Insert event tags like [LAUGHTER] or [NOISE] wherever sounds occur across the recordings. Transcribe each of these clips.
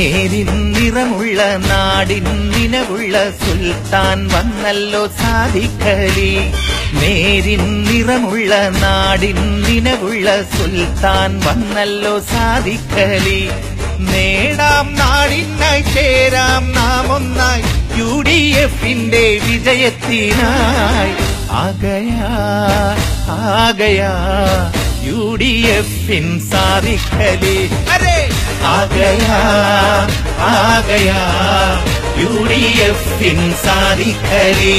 നേരിൻ നിറമുള്ള നാടിൻ നിലവുള്ള സുൽത്താൻ വന്നല്ലോ സാധിക്കലി. നേരിൻ നിറമുള്ള നാടിൻ നിലവുള്ള സുൽത്താൻ വന്നല്ലോ സാധിക്കലി. നേടാം നാടിനായി ചേരാം നാം ഒന്നായി യു ഡി എഫിന്റെ വിജയത്തിനായി. ആകയാ ആകയാ യു ഡി എഫിൻ സാധിക്കലി. അരേ ആകയാ ആകയാ യു ഡി എഫിൻ സാധിക്കലി.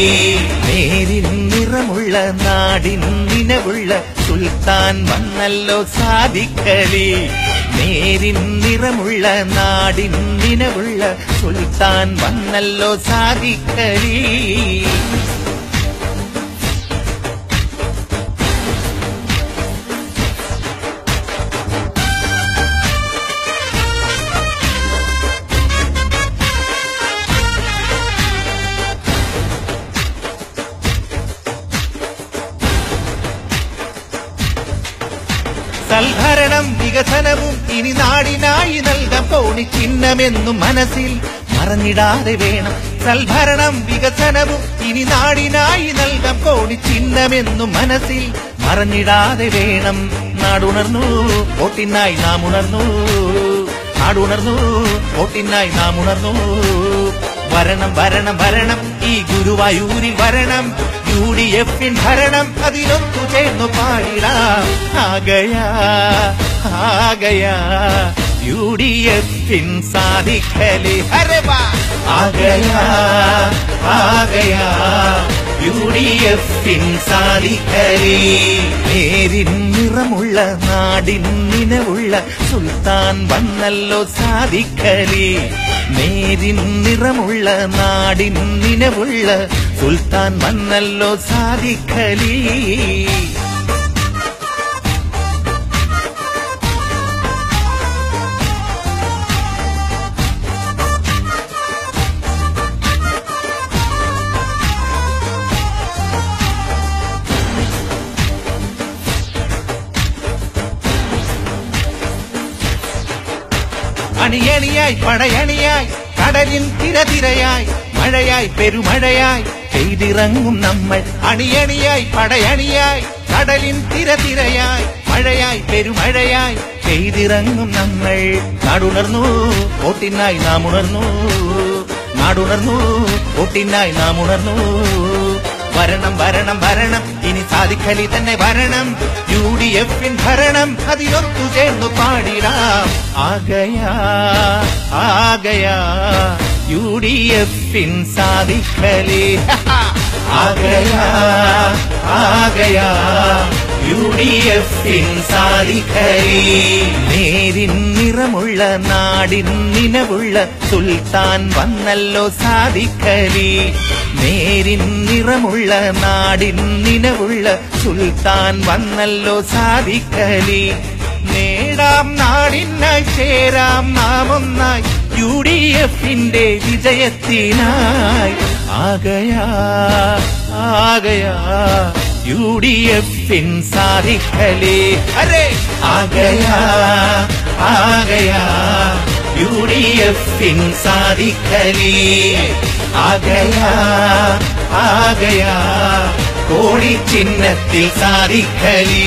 നേരിൻ നിറമുള്ള നാടിൻ നിലവുള്ള സുൽത്താൻ വന്നല്ലോ സാധിക്കലി. നേരിൻ നിറമുള്ള നാടിൻ നിലവുള്ള സുൽത്താൻ വന്നല്ലോ സാധിക്കലി. സൽഭരണം വികസനവും ഇനി നാടിനായി നൽകാം പോണി ചിഹ്നമെന്നും മനസ്സിൽ മറന്നിടാതെ വേണം. സൽഭരണം വികസനവും ഇനി നാടിനായി നൽകാം പോണി ചിഹ്നമെന്നും മനസ്സിൽ മറന്നിടാതെ വേണം. നാടുണർന്നു ഓട്ടിനായി നാം ഉണർന്നു നാടുണർന്നു ഓട്ടിനായി നാം ഉണർന്നു വരണം വരണം വരണം. ഈ ഗുരുവായൂരിൽ വരണം. യു ഡി എഫിൻ ഭരണം. അതിലൊത്തു ചേർന്നു പാടിടാം. ആകയാ ആകയാ. യു ഡി എഫിൻ സാധിക്കലി ഹരവാ ആകയാ ആകയാ. യു ഡി എഫിൻ സാധിക്കലേ. നേരിൻ നിറമുള്ള നാടിൻ നിലവുള്ള സുൽത്താൻ വന്നല്ലോ സാധിക്കലേ. നേരിൻ നിറമുള്ള നാടിൻ നിലവുള്ള സുൽത്താൻ വന്നല്ലോ സാധിക്കലീ. അണിയണിയായി പടയണിയായി കടലിൻ തിരതിരയായി മഴയായി പെരുമഴയായി പെയ്തിറങ്ങും നമ്മൾ. അണിയണിയായി പടയണിയായി കടലിൻ തിരതിരയായി മഴയായി പെരുമഴയായി പെയ്തിറങ്ങും നമ്മൾ. നാടുണർന്നു ഓട്ടിനായി നാം ഉണർന്നു നാടുണർന്നു ഓട്ടിനായി നാം ഉണർന്നു വരണം വരണം വരണം. ഇനി സാധിക്കലി തന്നെ വരണം. യു ഡി എഫിൻ ഭരണം അതിനൊത്തു ചേർന്നു പാടിടാം. ആകയാ ആകയാ. യു ഡി എഫിൻ സാധിക്കലി. [LAUGHS] ആകയാ ആകയാ. നേരിൻ നിറമുള്ള നാടിൻ നിലവുള്ള സുൽത്താൻ വന്നല്ലോ സാധിക്കരി. നേരിൻ നിറമുള്ള നാടിൻ നിലവുള്ള സുൽത്താൻ വന്നല്ലോ സാധിക്കരി. നേടാം നാടിനായി ചേരാം നാം ഒന്നായി യു ഡി എഫിന്റെ വിജയത്തിനായി. ആകയാ ആകയാ. യു ഡി എഫിൻ സാധിക്കലേ അരേ ആകയാ ആകയാ യു ഡി എഫിൻ സാധിക്കലേ ആകയാ ആകയാ കോടി ചിഹ്നത്തിൽ സാധിക്കലേ